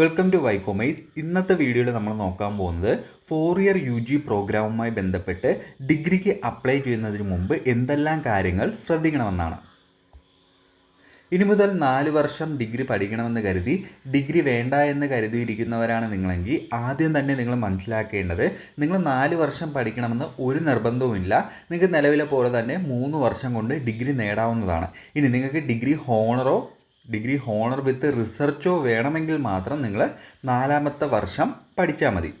Welcome to വൈക്കോമൈസ് ഇന്നത്തെ വീഡിയോയിൽ നമ്മൾ നോക്കാൻ പോകുന്നത് ഫോർ ഇയർ യു ജി പ്രോഗ്രാമുമായി ബന്ധപ്പെട്ട് ഡിഗ്രിക്ക് അപ്ലൈ ചെയ്യുന്നതിന് മുമ്പ് എന്തെല്ലാം കാര്യങ്ങൾ ശ്രദ്ധിക്കണമെന്നാണ്. ഇനി മുതൽ നാല് വർഷം ഡിഗ്രി പഠിക്കണമെന്ന് കരുതി ഡിഗ്രി വേണ്ട എന്ന് കരുതിയിരിക്കുന്നവരാണ് നിങ്ങളെങ്കിൽ ആദ്യം തന്നെ നിങ്ങൾ മനസ്സിലാക്കേണ്ടത് നിങ്ങൾ നാല് വർഷം പഠിക്കണമെന്ന് ഒരു നിർബന്ധവുമില്ല നിങ്ങൾക്ക് നിലവിലെ പോലെ തന്നെ മൂന്ന് വർഷം കൊണ്ട് ഡിഗ്രി നേടാവുന്നതാണ്. ഇനി നിങ്ങൾക്ക് ഡിഗ്രി ഹോണറോ ഡിഗ്രി ഹോണർ വിത്ത് റിസർച്ചോ വേണമെങ്കിൽ മാത്രം നിങ്ങൾ നാലാമത്തെ വർഷം പഠിച്ചാൽ മതി.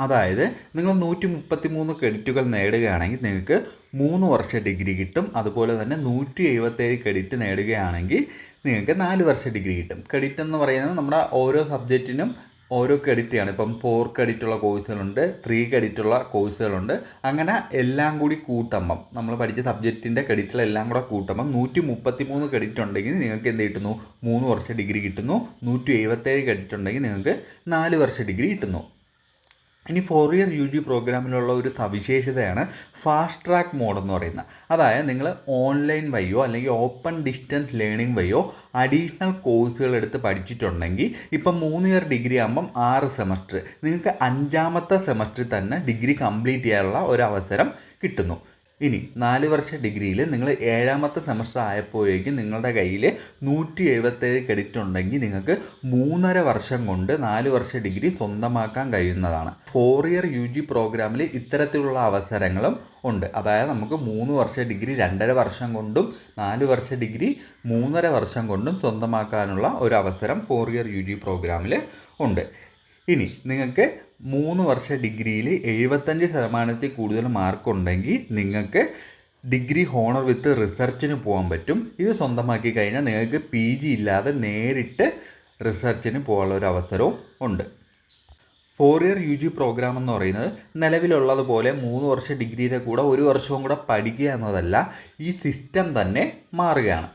അതായത് നിങ്ങൾ നൂറ്റി മുപ്പത്തി മൂന്ന് ക്രെഡിറ്റുകൾ നേടുകയാണെങ്കിൽ നിങ്ങൾക്ക് മൂന്ന് വർഷ ഡിഗ്രി കിട്ടും. അതുപോലെ തന്നെ നൂറ്റി എഴുപത്തേഴ് ക്രെഡിറ്റ് നേടുകയാണെങ്കിൽ നിങ്ങൾക്ക് നാല് വർഷ ഡിഗ്രി കിട്ടും. ക്രെഡിറ്റ് എന്ന് പറയുന്നത് നമ്മുടെ ഓരോ സബ്ജക്റ്റിനും ഓരോ ക്രെഡിറ്റാണ് ഇപ്പം ഫോർ ക്രെഡിറ്റ് ഉള്ള കോഴ്സുകളുണ്ട് ത്രീ ക്രെഡിറ്റ് ഉള്ള കോഴ്സുകളുണ്ട് അങ്ങനെ എല്ലാം കൂടി കൂട്ടുമ്പം. നമ്മൾ പഠിച്ച സബ്ജക്റ്റിന്റെ ക്രെഡിറ്റുകളെല്ലാം കൂടെ കൂട്ടുമ്പം. നൂറ്റി മുപ്പത്തി മൂന്ന് ക്രെഡിറ്റ് ഉണ്ടെങ്കിൽ നിങ്ങൾക്ക് എന്ത് കിട്ടുന്നു? മൂന്ന് വർഷ ഡിഗ്രി കിട്ടുന്നു. നൂറ്റി എഴുപത്തേഴ് ക്രെഡിറ്റ് ഉണ്ടെങ്കിൽ നിങ്ങൾക്ക് നാല് വർഷ ഡിഗ്രി കിട്ടുന്നു. ഇനി ഫോർ ഇയർ യു ജി പ്രോഗ്രാമിലുള്ള ഒരു സവിശേഷതയാണ് ഫാസ്റ്റ് ട്രാക്ക് മോഡ് എന്ന് പറയുന്നത്. അതായത് നിങ്ങൾ ഓൺലൈൻ വഴിയോ അല്ലെങ്കിൽ ഓപ്പൺ ഡിസ്റ്റൻസ് ലേണിംഗ് വഴിയോ അഡീഷണൽ കോഴ്സുകൾ എടുത്ത് പഠിച്ചിട്ടുണ്ടെങ്കിൽ ഇപ്പം മൂന്ന് ഇയർ ഡിഗ്രി ആകുമ്പം ആറ് സെമസ്റ്റർ. നിങ്ങൾക്ക് അഞ്ചാമത്തെ സെമസ്റ്ററിൽ തന്നെ ഡിഗ്രി കംപ്ലീറ്റ് ചെയ്യാനുള്ള ഒരു അവസരം കിട്ടുന്നു. ഇനി നാല് വർഷ ഡിഗ്രിയിൽ നിങ്ങൾ ഏഴാമത്തെ സെമസ്റ്റർ ആയപ്പോഴേക്കും നിങ്ങളുടെ കയ്യിൽ നൂറ്റി എഴുപത്തേഴ് ക്രെഡിറ്റ് ഉണ്ടെങ്കിൽ നിങ്ങൾക്ക് മൂന്നര വർഷം കൊണ്ട് നാല് വർഷ ഡിഗ്രി സ്വന്തമാക്കാൻ കഴിയുന്നതാണ്. ഫോർ ഇയർ യു ജി പ്രോഗ്രാമിൽ ഇത്തരത്തിലുള്ള അവസരങ്ങളും ഉണ്ട്. അതായത് നമുക്ക് മൂന്ന് വർഷ ഡിഗ്രി രണ്ടര വർഷം കൊണ്ടും നാല് വർഷ ഡിഗ്രി മൂന്നര വർഷം കൊണ്ടും സ്വന്തമാക്കാനുള്ള ഒരു അവസരം ഫോർ ഇയർ യു ജി പ്രോഗ്രാമിൽ ഉണ്ട്. ഇനി നിങ്ങൾക്ക് മൂന്ന് വർഷ ഡിഗ്രിയിൽ എഴുപത്തഞ്ച് ശതമാനത്തിൽ കൂടുതൽ മാർക്ക് ഉണ്ടെങ്കിൽ നിങ്ങൾക്ക് ഡിഗ്രി ഹോണർ വിത്ത് റിസർച്ചിന് പോകാൻ പറ്റും. ഇത് സ്വന്തമാക്കി കഴിഞ്ഞാൽ നിങ്ങൾക്ക് പി ജി ഇല്ലാതെ നേരിട്ട് റിസർച്ചിന് പോകാനുള്ള ഒരു അവസരവും ഉണ്ട്. Four year U G programme എന്ന് പറയുന്നത് നിലവിലുള്ളതുപോലെ മൂന്ന് വർഷ ഡിഗ്രിയുടെ കൂടെ ഒരു വർഷവും കൂടെ പഠിക്കുക എന്നതല്ല ഈ സിസ്റ്റം തന്നെ മാറുകയാണ്.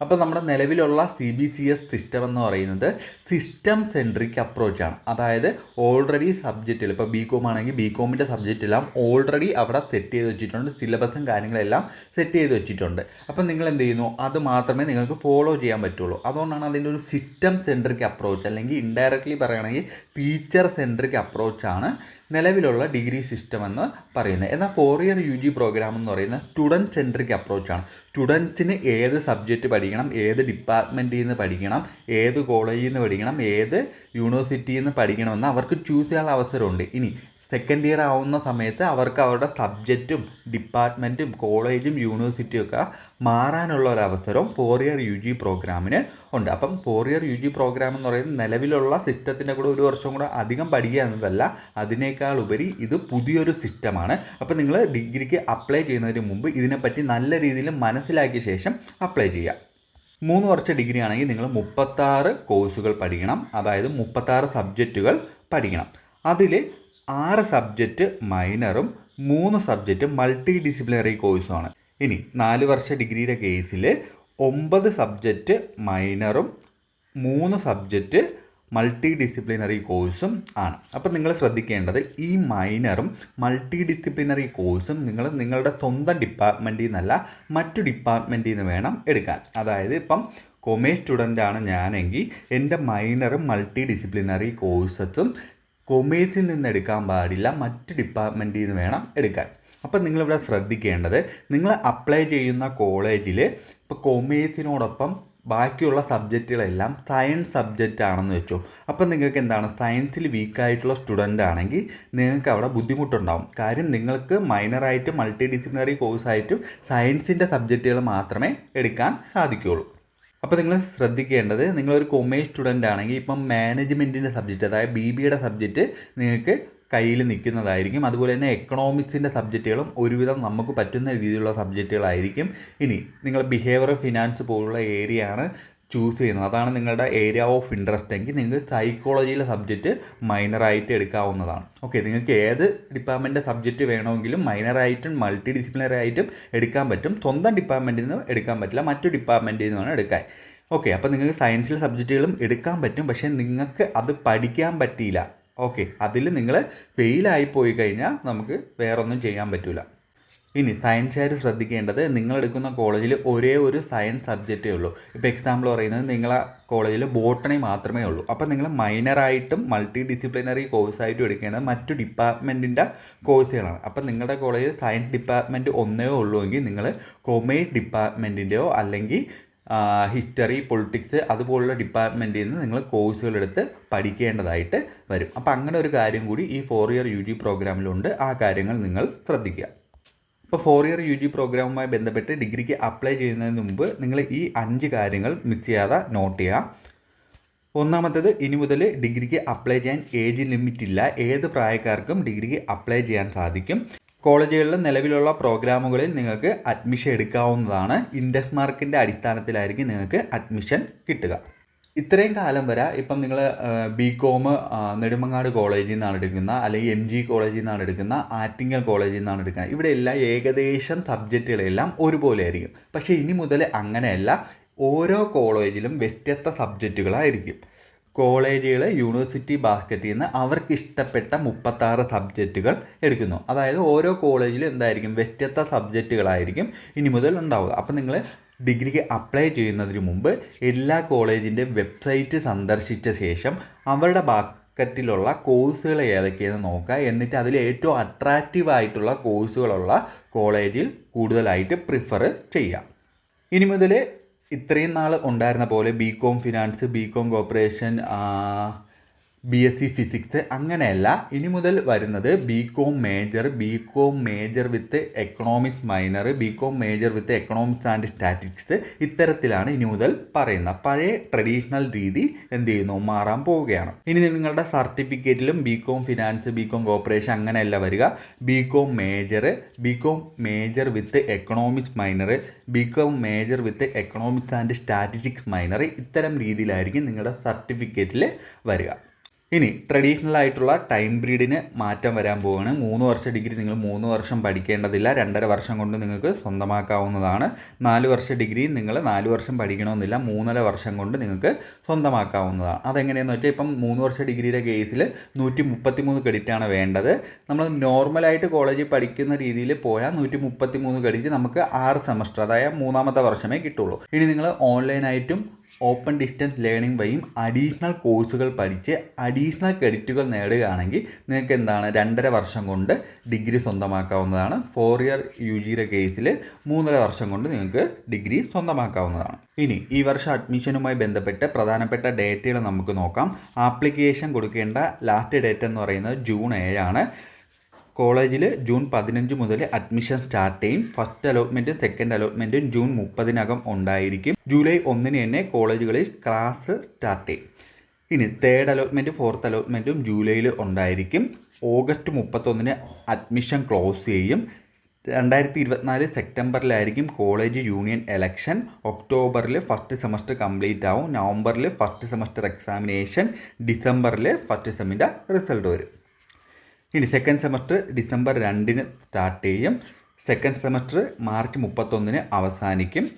അപ്പോൾ നമ്മുടെ നിലവിലുള്ള C B C S system എന്ന് പറയുന്നത് സിസ്റ്റം സെൻട്രിക് അപ്രോച്ചാണ് അതായത് ഓൾറെഡി സബ്ജക്റ്റിൽ ഇപ്പോൾ ബി കോം ആണെങ്കിൽ ബി കോമിന്റെ സബ്ജക്റ്റെല്ലാം ഓൾറെഡി അവിടെ സെറ്റ് ചെയ്ത് വെച്ചിട്ടുണ്ട്. സിലബസും കാര്യങ്ങളെല്ലാം സെറ്റ് ചെയ്ത് വെച്ചിട്ടുണ്ട്. അപ്പോൾ നിങ്ങൾ എന്ത് ചെയ്യുന്നു? അത് മാത്രമേ നിങ്ങൾക്ക് ഫോളോ ചെയ്യാൻ പറ്റുള്ളൂ. അതുകൊണ്ടാണ് അതിന്റെ ഒരു സിസ്റ്റം സെൻട്രിക് അപ്രോച്ച് അല്ലെങ്കിൽ ഇൻഡയറക്റ്റ്ലി പറയുകയാണെങ്കിൽ ടീച്ചർ സെൻട്രിക് അപ്രോച്ചാണ് നിലവിലുള്ള ഡിഗ്രി സിസ്റ്റം എന്ന് പറയുന്നത്. എന്നാൽ four year U G programme എന്ന് പറയുന്നത് സ്റ്റുഡന്റ് സെൻട്രിക് അപ്രോച്ചാണ്. സ്റ്റുഡൻസിന് ഏത് സബ്ജക്റ്റ് പഠിക്കണം ഏത് ഡിപ്പാർട്ട്മെന്റിൽ നിന്ന് പഠിക്കണം ഏത് കോളേജിൽ നിന്ന് പഠിക്കണം ഏത് യൂണിവേഴ്സിറ്റിയിൽ നിന്ന് പഠിക്കണമെന്ന് അവർക്ക് ചൂസ് ചെയ്യാനുള്ള അവസരമുണ്ട്. ഇനി സെക്കൻഡ് ഇയർ ആവുന്ന സമയത്ത് അവർക്ക് അവരുടെ സബ്ജക്റ്റും ഡിപ്പാർട്ട്മെന്റും കോളേജും യൂണിവേഴ്സിറ്റിയും ഒക്കെ മാറാനുള്ള ഒരു അവസരവും ഫോർ ഇയർ യു ജി പ്രോഗ്രാമിന് ഉണ്ട്. അപ്പം four year U G programme എന്ന് പറയുന്നത് നിലവിലുള്ള സിസ്റ്റത്തിന്റെ കൂടെ ഒരു വർഷം കൂടെ അധികം പഠിക്കുക എന്നതല്ല അതിനേക്കാൾ ഉപരി ഇത് പുതിയൊരു സിസ്റ്റമാണ് അപ്പം നിങ്ങൾ ഡിഗ്രിക്ക് അപ്ലൈ ചെയ്യുന്നതിന് മുമ്പ് ഇതിനെപ്പറ്റി നല്ല രീതിയിൽ മനസ്സിലാക്കിയ ശേഷം അപ്ലൈ ചെയ്യുക. മൂന്ന് വർഷ ഡിഗ്രി ആണെങ്കിൽ നിങ്ങൾ മുപ്പത്താറ് കോഴ്സുകൾ പഠിക്കണം. അതായത് മുപ്പത്താറ് സബ്ജക്റ്റുകൾ പഠിക്കണം. അതിൽ ആറ് സബ്ജക്റ്റ് മൈനറും മൂന്ന് സബ്ജക്റ്റ് മൾട്ടി ഡിസിപ്ലിനറി കോഴ്സുമാണ് ഇനി നാല് വർഷ ഡിഗ്രിയുടെ കേസിൽ ഒമ്പത് സബ്ജക്റ്റ് മൈനറും മൂന്ന് സബ്ജക്റ്റ് മൾട്ടി ഡിസിപ്ലിനറി കോഴ്സും ആണ്. അപ്പോൾ നിങ്ങൾ ശ്രദ്ധിക്കേണ്ടത് ഈ മൈനറും മൾട്ടി ഡിസിപ്ലിനറി കോഴ്സും നിങ്ങൾ നിങ്ങളുടെ സ്വന്തം ഡിപ്പാർട്ട്മെന്റിൽ നിന്നല്ല മറ്റു ഡിപ്പാർട്ട്മെന്റിൽ നിന്ന് വേണം എടുക്കാൻ. അതായത് ഇപ്പം കൊമേഴ്സ് സ്റ്റുഡന്റ് ആണ് ഞാനെങ്കിൽ എന്റെ മൈനറും മൾട്ടി ഡിസിപ്ലിനറി കോഴ്സസും കൊമേഴ്സിൽ നിന്ന് എടുക്കാൻ പാടില്ല മറ്റ് ഡിപ്പാർട്ട്മെന്റിൽ നിന്ന് വേണം എടുക്കാൻ. അപ്പം നിങ്ങളിവിടെ ശ്രദ്ധിക്കേണ്ടത് നിങ്ങൾ അപ്ലൈ ചെയ്യുന്ന കോളേജിൽ ഇപ്പോൾ കൊമേഴ്സിനോടൊപ്പം ബാക്കിയുള്ള സബ്ജക്റ്റുകളെല്ലാം സയൻസ് സബ്ജക്റ്റ് ആണെന്ന് വെച്ചു. അപ്പം നിങ്ങൾക്ക് എന്താണ് സയൻസിൽ വീക്കായിട്ടുള്ള സ്റ്റുഡന്റ് ആണെങ്കിൽ നിങ്ങൾക്ക് അവിടെ ബുദ്ധിമുട്ടുണ്ടാവും. കാര്യം നിങ്ങൾക്ക് മൈനറായിട്ടും മൾട്ടി ഡിസിപ്ലിനറി കോഴ്സായിട്ടും സയൻസിന്റെ സബ്ജക്റ്റുകൾ മാത്രമേ എടുക്കാൻ സാധിക്കുകയുള്ളൂ അപ്പോൾ നിങ്ങൾ ശ്രദ്ധിക്കേണ്ടത് നിങ്ങളൊരു കൊമേഴ്സ് സ്റ്റുഡന്റ് ആണെങ്കിൽ ഇപ്പം മാനേജ്മെന്റിന്റെ സബ്ജക്റ്റ് അതായത് ബി ബിയുടെ സബ്ജക്റ്റ് നിങ്ങൾക്ക് കയ്യിൽ നിൽക്കുന്നതായിരിക്കും. അതുപോലെ തന്നെ എക്കണോമിക്സിന്റെ സബ്ജക്റ്റുകളും ഒരുവിധം നമുക്ക് പറ്റുന്ന രീതിയിലുള്ള സബ്ജക്റ്റുകളായിരിക്കും ഇനി നിങ്ങൾ ബിഹേവിയർ ഫിനാൻസ് പോലുള്ള ഏരിയയാണ് ചൂസ് ചെയ്യുന്നത്. അതാണ് നിങ്ങളുടെ ഏരിയ ഓഫ് ഇൻട്രസ്റ്റ് എങ്കിൽ നിങ്ങൾ സൈക്കോളജിയിലെ സബ്ജക്റ്റ് മൈനറായിട്ട് എടുക്കാവുന്നതാണ്. ഓക്കെ നിങ്ങൾക്ക് ഏത് ഡിപ്പാർട്ട്മെന്റ് സബ്ജക്റ്റ് വേണമെങ്കിലും മൈനറായിട്ടും മൾട്ടി ഡിസിപ്ലിനറി ആയിട്ടും എടുക്കാൻ പറ്റും. സ്വന്തം ഡിപ്പാർട്ട്മെന്റിൽ നിന്ന് എടുക്കാൻ പറ്റില്ല. മറ്റു ഡിപ്പാർട്ട്മെന്റിൽ നിന്നാണ് എടുക്കാൻ. ഓക്കെ അപ്പോൾ നിങ്ങൾക്ക് സയൻസിലെ സബ്ജക്റ്റുകളും എടുക്കാൻ പറ്റും. പക്ഷേ നിങ്ങൾക്ക് അത് പഠിക്കാൻ പറ്റിയില്ല. ഓക്കെ അതിൽ നിങ്ങൾ ഫെയിലായി പോയി കഴിഞ്ഞാൽ നമുക്ക് വേറൊന്നും ചെയ്യാൻ പറ്റില്ല ഇനി സയൻസുകാർ ശ്രദ്ധിക്കേണ്ടത് നിങ്ങളെടുക്കുന്ന കോളേജിൽ ഒരേ ഒരു സയൻസ് സബ്ജക്റ്റേ ഉള്ളൂ. ഇപ്പോൾ എക്സാമ്പിൾ പറയുന്നത് നിങ്ങളെ കോളേജിൽ ബോട്ടണി മാത്രമേ ഉള്ളൂ. അപ്പോൾ നിങ്ങൾ മൈനറായിട്ടും മൾട്ടി ഡിസിപ്ലിനറി കോഴ്സായിട്ടും എടുക്കേണ്ടത് മറ്റു ഡിപ്പാർട്ട്മെന്റിന്റെ കോഴ്സുകളാണ് അപ്പോൾ നിങ്ങളുടെ കോളേജിൽ സയൻസ് ഡിപ്പാർട്ട്മെന്റ് ഒന്നേ ഉള്ളൂ എങ്കിൽ നിങ്ങൾ കൊമേഴ്സ് ഡിപ്പാർട്ട്മെന്റിന്റെയോ അല്ലെങ്കിൽ ഹിസ്റ്ററി പൊളിറ്റിക്സ് അതുപോലുള്ള ഡിപ്പാർട്ട്മെന്റിൽ നിന്ന് നിങ്ങൾ കോഴ്സുകളെടുത്ത് പഠിക്കേണ്ടതായിട്ട് വരും. അപ്പോൾ അങ്ങനെ ഒരു കാര്യം കൂടി ഈ ഫോർ ഇയർ യു ജി പ്രോഗ്രാമിലുണ്ട് ആ കാര്യങ്ങൾ നിങ്ങൾ ശ്രദ്ധിക്കുക. ഇപ്പോൾ ഫോർ ഇയർ യു ജി പ്രോഗ്രാമുമായി ബന്ധപ്പെട്ട് ഡിഗ്രിക്ക് അപ്ലൈ ചെയ്യുന്നതിന് മുമ്പ് നിങ്ങൾ ഈ അഞ്ച് കാര്യങ്ങൾ മിസ് ചെയ്യാതെ നോട്ട് ചെയ്യുക ഒന്നാമത്തേത് ഇനി മുതൽ ഡിഗ്രിക്ക് അപ്ലൈ ചെയ്യാൻ ഏജ് ലിമിറ്റ് ഇല്ല. ഏത് പ്രായക്കാർക്കും ഡിഗ്രിക്ക് അപ്ലൈ ചെയ്യാൻ സാധിക്കും. കോളേജുകളിൽ നിലവിലുള്ള പ്രോഗ്രാമുകളിൽ നിങ്ങൾക്ക് അഡ്മിഷൻ എടുക്കാവുന്നതാണ്. ഇൻഡസ് മാർക്കിന്റെ അടിസ്ഥാനത്തിലായിരിക്കും നിങ്ങൾക്ക് അഡ്മിഷൻ കിട്ടുക. ഇത്രയും കാലം വരെ ഇപ്പം നിങ്ങൾ ബി കോം നെടുമങ്ങാട് കോളേജിൽ നിന്നാണ് എടുക്കുന്ന അല്ലെങ്കിൽ എം ജി കോളേജിൽ നിന്നാണ് എടുക്കുന്ന ആറ്റിങ്ങൽ കോളേജിൽ നിന്നാണ് എടുക്കുന്നത് ഇവിടെ എല്ലാ ഏകദേശം സബ്ജക്റ്റുകളെല്ലാം ഒരുപോലെ ആയിരിക്കും. പക്ഷേ ഇനി മുതൽ അങ്ങനെയല്ല. ഓരോ കോളേജിലും വ്യത്യസ്ത സബ്ജക്റ്റുകളായിരിക്കും. കോളേജുകൾ യൂണിവേഴ്സിറ്റി ബാസ്ക്കറ്റിൽ നിന്ന് അവർക്ക് ഇഷ്ടപ്പെട്ട മുപ്പത്താറ് സബ്ജക്റ്റുകൾ എടുക്കുന്നു. അതായത് ഓരോ കോളേജിലും എന്തായിരിക്കും? വ്യത്യസ്ത സബ്ജക്റ്റുകളായിരിക്കും ഇനി മുതൽ ഉണ്ടാവുക. അപ്പം നിങ്ങൾ ഡിഗ്രിക്ക് അപ്ലൈ ചെയ്യുന്നതിന് മുമ്പ് എല്ലാ കോളേജിന്റെ വെബ്സൈറ്റ് സന്ദർശിച്ച ശേഷം അവരുടെ ബാക്കറ്റിലുള്ള കോഴ്സുകൾ ഏതൊക്കെയെന്ന് നോക്കുക. എന്നിട്ട് അതിൽ ഏറ്റവും അട്രാക്റ്റീവ് ആയിട്ടുള്ള കോഴ്സുകളുള്ള കോളേജിൽ കൂടുതലായിട്ട് പ്രിഫർ ചെയ്യാം. ഇനി മുതൽ ഇത്രയും നാൾ ഉണ്ടായിരുന്ന പോലെ B com finance B com cooperation B S C physics അങ്ങനെയല്ല. ഇനി മുതൽ വരുന്നത് B com major B com major with economics minor B com major with economics and statics ഇത്തരത്തിലാണ് ഇനി മുതൽ പറയുന്നത്. പഴയ ട്രഡീഷണൽ രീതി എന്ത് ചെയ്യുന്നു? മാറാൻ പോവുകയാണ്. ഇനി നിങ്ങളുടെ സർട്ടിഫിക്കറ്റിലും B com finance B com cooperation അങ്ങനെയല്ല വരിക. B com major B com major with economics minor B com major with economics and statistics minor ഇത്തരം രീതിയിലായിരിക്കും നിങ്ങളുടെ സർട്ടിഫിക്കറ്റിൽ വരിക. ഇനി ട്രഡീഷണൽ ആയിട്ടുള്ള ടൈം ബ്രീഡിന് മാറ്റം വരാൻ പോവുകയാണ് മൂന്ന് വർഷ ഡിഗ്രി നിങ്ങൾ മൂന്ന് വർഷം പഠിക്കേണ്ടതില്ല. രണ്ടര വർഷം കൊണ്ട് നിങ്ങൾക്ക് സ്വന്തമാക്കാവുന്നതാണ്. നാല് വർഷ ഡിഗ്രി നിങ്ങൾ നാല് വർഷം പഠിക്കണമെന്നില്ല. മൂന്നര വർഷം കൊണ്ട് നിങ്ങൾക്ക് സ്വന്തമാക്കാവുന്നതാണ്. അതെങ്ങനെയെന്ന് വെച്ചാൽ ഇപ്പം മൂന്ന് വർഷ ഡിഗ്രിയുടെ കേസിൽ നൂറ്റി മുപ്പത്തി മൂന്ന് ക്രെഡിറ്റാണ് വേണ്ടത്. നമ്മൾ നോർമലായിട്ട് കോളേജിൽ പഠിക്കുന്ന രീതിയിൽ പോയാൽ നൂറ്റി മുപ്പത്തി മൂന്ന് ക്രെഡിറ്റ് നമുക്ക് ആറ് സെമസ്റ്റർ അതായത് മൂന്നാമത്തെ വർഷമേ കിട്ടുള്ളൂ. ഇനി നിങ്ങൾ ഓൺലൈനായിട്ടും ഓപ്പൺ ഡിസ്റ്റൻസ് ലേണിംഗ് വഴിയും അഡീഷണൽ കോഴ്സുകൾ പഠിച്ച് അഡീഷണൽ ക്രെഡിറ്റുകൾ നേടുകയാണെങ്കിൽ നിങ്ങൾക്ക് എന്താണ് രണ്ടര വർഷം കൊണ്ട് ഡിഗ്രി സ്വന്തമാക്കാവുന്നതാണ്. ഫോർ ഇയർ യു ജിയുടെ കേസിൽ മൂന്നര വർഷം കൊണ്ട് നിങ്ങൾക്ക് ഡിഗ്രി സ്വന്തമാക്കാവുന്നതാണ്. ഇനി ഈ വർഷം അഡ്മിഷനുമായി ബന്ധപ്പെട്ട് പ്രധാനപ്പെട്ട ഡേറ്റുകൾ നമുക്ക് നോക്കാം. ആപ്ലിക്കേഷൻ കൊടുക്കേണ്ട ലാസ്റ്റ് ഡേറ്റ് എന്ന് പറയുന്നത് ജൂൺ ഏഴാണ്. കോളേജിൽ ജൂൺ പതിനഞ്ച് മുതൽ അഡ്മിഷൻ സ്റ്റാർട്ട് ചെയ്യും. ഫസ്റ്റ് അലോട്ട്മെന്റും സെക്കൻഡ് അലോട്ട്മെന്റും ജൂൺ മുപ്പതിനകം ഉണ്ടായിരിക്കും. ജൂലൈ ഒന്നിന് തന്നെ കോളേജുകളിൽ ക്ലാസ് സ്റ്റാർട്ട് ചെയ്യും. ഇനി തേർഡ് അലോട്ട്മെന്റ് ഫോർത്ത് അലോട്ട്മെന്റും ജൂലൈയിൽ ഉണ്ടായിരിക്കും. ഓഗസ്റ്റ് മുപ്പത്തൊന്നിന് അഡ്മിഷൻ ക്ലോസ് ചെയ്യും. രണ്ടായിരത്തി ഇരുപത്തിനാല് സെപ്റ്റംബറിലായിരിക്കും കോളേജ് യൂണിയൻ എലക്ഷൻ. ഒക്ടോബറിൽ ഫസ്റ്റ് സെമസ്റ്റർ കംപ്ലീറ്റ് ആവും. നവംബറിൽ ഫസ്റ്റ് സെമസ്റ്റർ എക്സാമിനേഷൻ ഡിസംബറിൽ ഫസ്റ്റ് സെമ്മിന്റെ റിസൾട്ട് വരും. ഇനി സെക്കൻഡ് സെമസ്റ്റർ ഡിസംബർ രണ്ടിന് സ്റ്റാർട്ട് ചെയ്യും. സെക്കൻഡ് സെമസ്റ്റർ മാർച്ച് മുപ്പത്തൊന്നിന് അവസാനിക്കും.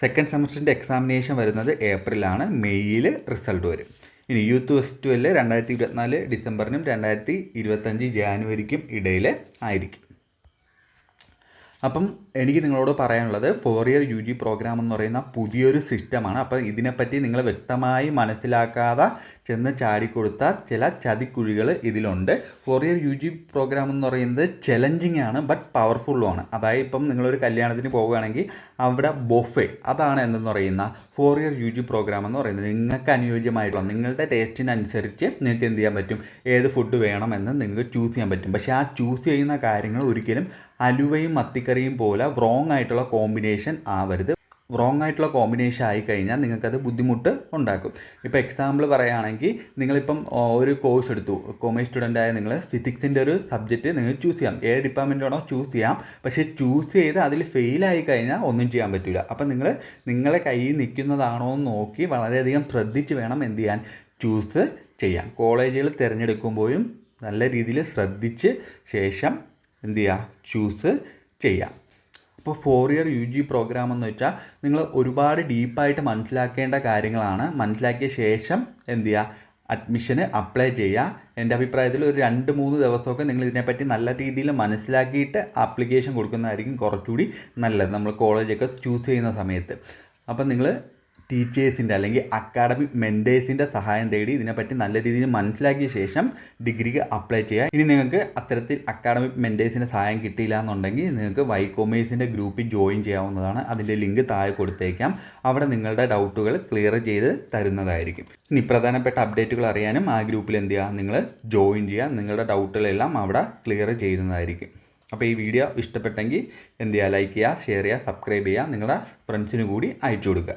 സെക്കൻഡ് സെമസ്റ്ററിന്റെ എക്സാമിനേഷൻ വരുന്നത് ഏപ്രിലാണ്. മെയ്യിൽ റിസൾട്ട് വരും. ഇനി യൂത്ത് ഫെസ്റ്റിവൽ രണ്ടായിരത്തി ഇരുപത്തിനാല് ഡിസംബറിനും രണ്ടായിരത്തി ഇരുപത്തഞ്ച് ജാനുവരിക്കും ഇടയിൽ ആയിരിക്കും. അപ്പം എനിക്ക് നിങ്ങളോട് പറയാനുള്ളത് four year U G programme എന്ന് പറയുന്ന പുതിയൊരു സിസ്റ്റമാണ് അപ്പം ഇതിനെപ്പറ്റി നിങ്ങൾ വ്യക്തമായി മനസ്സിലാക്കാതെ ചെന്ന് ചാടിക്കൊടുത്ത ചില ചതിക്കുഴികൾ ഇതിലുണ്ട്. Four year U G programme എന്ന് പറയുന്നത് ചലഞ്ചിങ് ആണ് ബട്ട് പവർഫുള്ളുമാണ് അതായത് ഇപ്പം നിങ്ങളൊരു കല്യാണത്തിന് പോവുകയാണെങ്കിൽ അവിടെ ബൊഫെ അതാണ് എന്തെന്ന് പറയുന്ന four year U G programme എന്ന് പറയുന്നത്. നിങ്ങൾക്ക് അനുയോജ്യമായിട്ടുള്ള നിങ്ങളുടെ ടേസ്റ്റിനനുസരിച്ച് നിങ്ങൾക്ക് എന്ത് ചെയ്യാൻ പറ്റും? ഏത് ഫുഡ് വേണമെന്ന് നിങ്ങൾക്ക് ചൂസ് ചെയ്യാൻ പറ്റും. പക്ഷേ ആ ചൂസ് ചെയ്യുന്ന കാര്യങ്ങൾ ഒരിക്കലും അലുവയും മത്തിക്കറിയും പോലെ റോങ് ആയിട്ടുള്ള കോമ്പിനേഷൻ ആവരുത്. റോങ് ആയിട്ടുള്ള കോമ്പിനേഷൻ ആയി കഴിഞ്ഞാൽ നിങ്ങൾക്കത് ബുദ്ധിമുട്ട് ഉണ്ടാക്കും. ഇപ്പോൾ എക്സാമ്പിൾ പറയുകയാണെങ്കിൽ നിങ്ങളിപ്പം ഒരു കോഴ്സ് എടുത്തു. കോമേഴ്സ് സ്റ്റുഡന്റ് ആയ നിങ്ങൾ ഫിസിക്സിന്റെ ഒരു സബ്ജക്റ്റ് നിങ്ങൾ ചൂസ് ചെയ്യാം. ഏത് ഡിപ്പാർട്ട്മെന്റ് വേണോ ചൂസ് ചെയ്യാം. പക്ഷേ ചൂസ് ചെയ്ത് അതിൽ ഫെയിലായി കഴിഞ്ഞാൽ ഒന്നും ചെയ്യാൻ പറ്റില്ല അപ്പം നിങ്ങൾ നിങ്ങളെ കയ്യിൽ നിൽക്കുന്നതാണോ എന്ന് നോക്കി വളരെയധികം ശ്രദ്ധിച്ച് വേണം എന്ത് ചെയ്യാൻ ചൂസ് ചെയ്യാം കോളേജുകൾ തിരഞ്ഞെടുക്കുമ്പോഴും നല്ല രീതിയിൽ ശ്രദ്ധിച്ച് ശേഷം എന്ത് ചെയ്യുക ചൂസ് ചെയ്യാം. അപ്പോൾ four year U G programme എന്ന് വെച്ചാൽ നിങ്ങൾ ഒരുപാട് ഡീപ്പായിട്ട് മനസ്സിലാക്കേണ്ട കാര്യങ്ങളാണ്. മനസ്സിലാക്കിയ ശേഷം എന്ത് ചെയ്യുക അഡ്മിഷന് അപ്ലൈ ചെയ്യുക എന്റെ അഭിപ്രായത്തിൽ ഒരു രണ്ട് മൂന്ന് ദിവസമൊക്കെ നിങ്ങൾ ഇതിനെപ്പറ്റി നല്ല രീതിയിൽ മനസ്സിലാക്കിയിട്ട് ആപ്ലിക്കേഷൻ കൊടുക്കുന്നതായിരിക്കും കുറച്ചുകൂടി നല്ലത്. നമ്മൾ കോളേജൊക്കെ ചൂസ് ചെയ്യുന്ന സമയത്ത്. അപ്പം നിങ്ങൾ ടീച്ചേഴ്സിന്റെ അല്ലെങ്കിൽ അക്കാഡമിക് മെന്റേഴ്സിന്റെ സഹായം തേടി ഇതിനെപ്പറ്റി നല്ല രീതിയിൽ മനസ്സിലാക്കിയ ശേഷം ഡിഗ്രിക്ക് അപ്ലൈ ചെയ്യുക. ഇനി നിങ്ങൾക്ക് അത്തരത്തിൽ അക്കാഡമിക് മെന്റേഴ്സിന്റെ സഹായം കിട്ടിയില്ല എന്നുണ്ടെങ്കിൽ നിങ്ങൾക്ക് വൈ കൊമേഴ്സിന്റെ ഗ്രൂപ്പിൽ ജോയിൻ ചെയ്യാവുന്നതാണ്. അതിന്റെ ലിങ്ക് താഴെ കൊടുത്തേക്കാം. അവിടെ നിങ്ങളുടെ ഡൗട്ടുകൾ ക്ലിയർ ചെയ്ത് തരുന്നതായിരിക്കും. ഇനി പ്രധാനപ്പെട്ട അപ്ഡേറ്റുകൾ അറിയാനും ആ ഗ്രൂപ്പിൽ എന്ത് ചെയ്യുക? നിങ്ങൾ ജോയിൻ ചെയ്യുക. നിങ്ങളുടെ ഡൗട്ടുകളെല്ലാം അവിടെ ക്ലിയർ ചെയ്യുന്നതായിരിക്കും. അപ്പോൾ ഈ വീഡിയോ ഇഷ്ടപ്പെട്ടെങ്കിൽ എന്ത് ചെയ്യുക? ലൈക്ക് ചെയ്യുക ഷെയർ ചെയ്യുക സബ്സ്ക്രൈബ് ചെയ്യുക. നിങ്ങളുടെ ഫ്രണ്ട്സിന് കൂടി അയച്ചു കൊടുക്കുക.